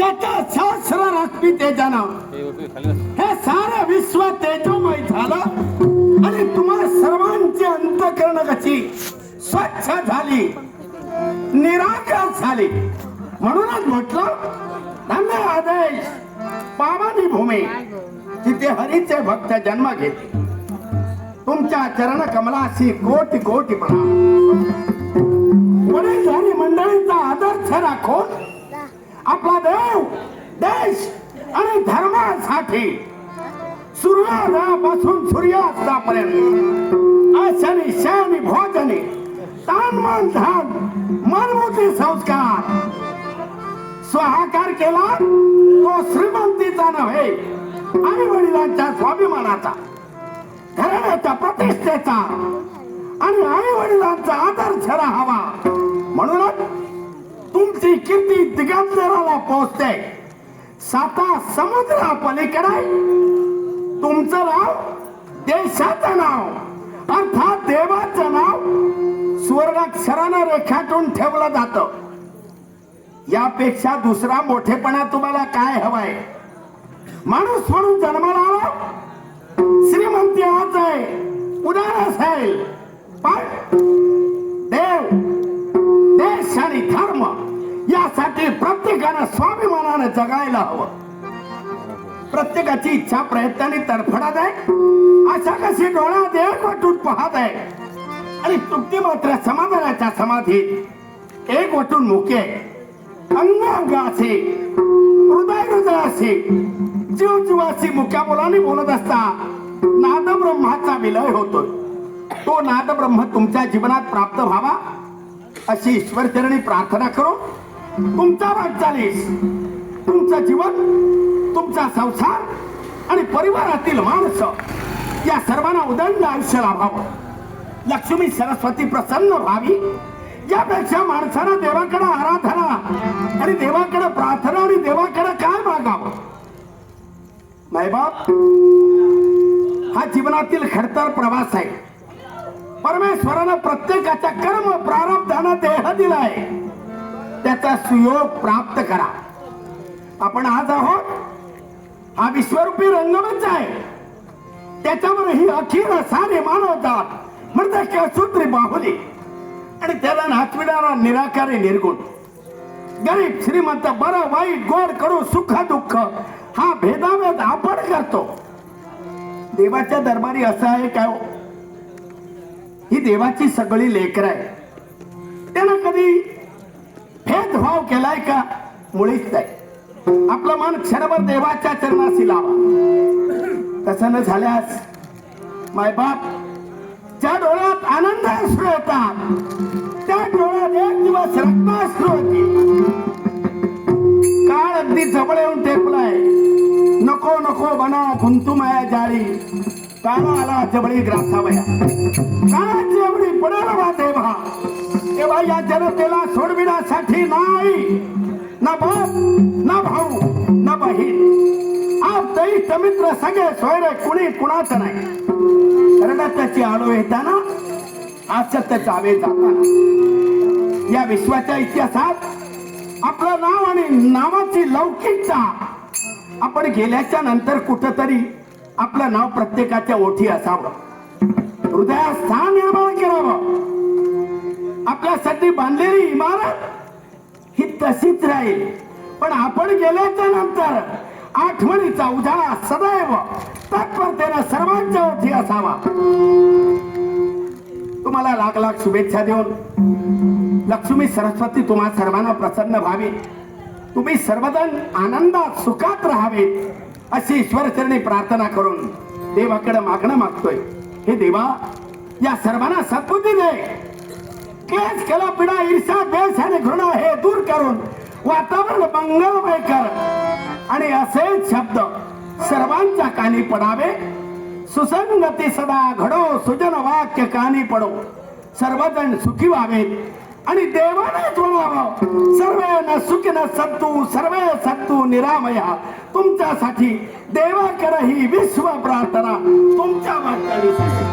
ज्याच्या सहस्र रश्मी तेजानं हे सारं विश्व तेजोमय झालं. आणि तुम्हा सर्वांची अंतकरण कशी? स्वच्छ झाली. निराकार झाली. म्हणूनच म्हटलं धन्य आदेश. पावानी भूमी. जिथे हरीचे भक्त जन्म घेते तुमच्या चरण कमलाशी कोटी कोटी प्रणाम. वडीलधारी मंडळींचा आदर्श राखून आपला देव देश आणि धर्मासाठी सूर्यापासून सूर्यास्तापर्यंत आशनी शनी भोजने तान मन धन मनमुती संस्कार. स्वाहाकार केला तो श्रीमंतीचा नव्हे आणि वडिलांच्या स्वाभिमानाचा घराण्याच्या प्रतिष्ठेचा आणि आई वडिलांचा आदर्श राहावा म्हणूनच तुमची कीर्ती दिगंबराला पोहोचते? साता समुद्रा पलीकडे. तुमचं नाव? देशाचं नाव. अर्थात देवाचं नाव. स्वर्गाक्षरानं रेखाटून ठेवलं जातं. यापेक्षा दुसरा मोठेपणा तुम्हाला काय हवाय? माणूस म्हणून जन्माला आला? श्रीमंती आज आहे. उद्या आहे. पण यासाठी प्रत्येकानं स्वाभिमानानं जगायला हवं. प्रत्येकाची इच्छा प्रयत्नाने तडफडत आहे. अशा कशी डोळा एक वाटून पाहत आहे. आणि तृप्ती मात्र समाधानाच्या समाधीत एक वाटून मुके अंग अंगाशी हृदय हृदयाशी जीव जीवाशी मुक्या मुलांनी बोलत असता नाद ब्रह्माचा विलय होतोय. तो नाद ब्रह्म तुमच्या जीवनात प्राप्त व्हावा अशी ईश्वरचरणी प्रार्थना करू. तुमचा वाटचालीस तुमचं जीवन तुमचा संसार आणि परिवारातील माणसं या सर्वांना उदंड आयुष्य लाभावं लक्ष्मी सरस्वती प्रसन्न व्हावी. यापेक्षा माणसानं देवाकडे आराधना आणि देवाकडे प्रार्थना आणि देवाकडे काय मागावं? मायबाप हा जीवनातील खडतर प्रवास आहे. परमेश्वरानं प्रत्येकाच्या कर्म प्रारब्धानं देह दिलाय. त्याचा सुयोग प्राप्त करा. आपण आज आहोत. हा विश्वरूपी रंगमंच आहे. त्याच्यावर ही अखिर सारे मानवतात म्हणजे सूत्री बाहुली. आणि त्याला नाचविणारा निराकारी निर्गुण. गरीब श्रीमंत बरं वाईट गोड करू सुख दुःख हा भेदाभेद आपण करतो. देवाच्या दरबारी असं आहे काय हो? ही देवाची सगळी लेकर आहे त्यानं कधी भेदभाव केलाय का? मुळीच नाही. आपलं मन क्षणभर देवाच्या चरणाशी लावा. तसं न झाल्यास मायबाप ज्या डोळ्यात आनंद असू होता त्या डोळ्यात एक दिवस रक्ताश्रू होती काळ अगदी जवळ येऊन टेकलाय. नको नको बना गुंतुमाया जाळी. काळा आला जबळी ग्रासावया काळाची एवढी पडेल बा. देवा या जनतेला सोडविण्यासाठी नाही. ना बाप ना भाऊ ना बहीण. आप दैत मित्र सगळे सोयरे कुणी कुणाचं नाही. रडत्याची आळो येताना असत्याचा चावे जाताना. या विश्वाच्या इतिहासात आपलं नाव आणि नावाची लौकिकता आपण गेल्याच्यानंतर कुठंतरी आपलं नाव प्रत्येकाच्या ओठी असावं. हृदयात स्थान निर्माण करावं. आपल्यासाठी बांधलेली इमारत ही तशीच राहील. पण आपण गेल्याच्यानंतर आठवणीचा उजाळा सदैव तत्परतेनं सर्वांच्या ओठी असावा. तुम्हाला लाख लाख शुभेच्छा देऊन लक्ष्मी सरस्वती तुम्हा सर्वांना प्रसन्न व्हावी. तुम्ही सर्वजण आनंदात सुखात राहावे अशी ईश्वरचरणी प्रार्थना करून देवाकडे मागणं मागतोय. हे देवा या सर्वांना सद्बुद्धी दे. क्लेश कला पिढा ईर्षा द्वेष आणि घृणा हे दूर करून वातावरण मंगलमय कर. आणि असेच शब्द सर्वांच्या कानी पडावे. सुसंगती सदा घडो सुजन वाक्य कानी पडो. सर्वजण सुखी व्हावे आणि देवानेच म्हणावं सर्वे न सुखी न सत्तू सर्वे सत्तू निरामया. तुमच्यासाठी देवाकडे ही विश्व प्रार्थना. तुमच्या वाटचालीसाठी.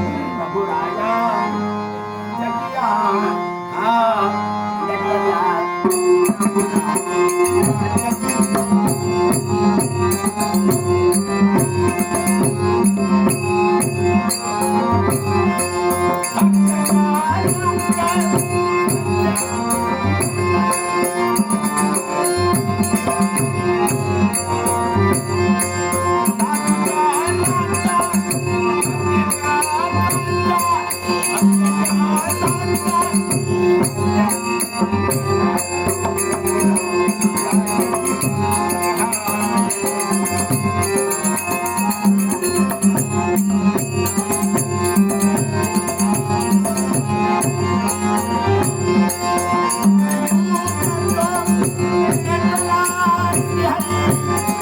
厉害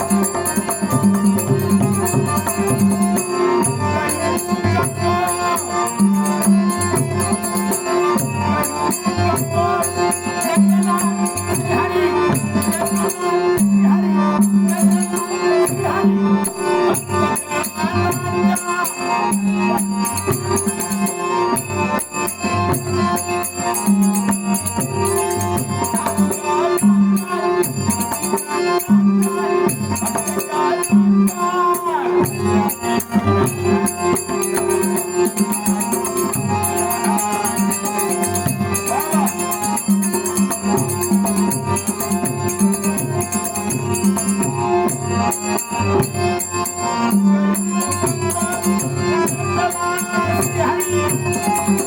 हरी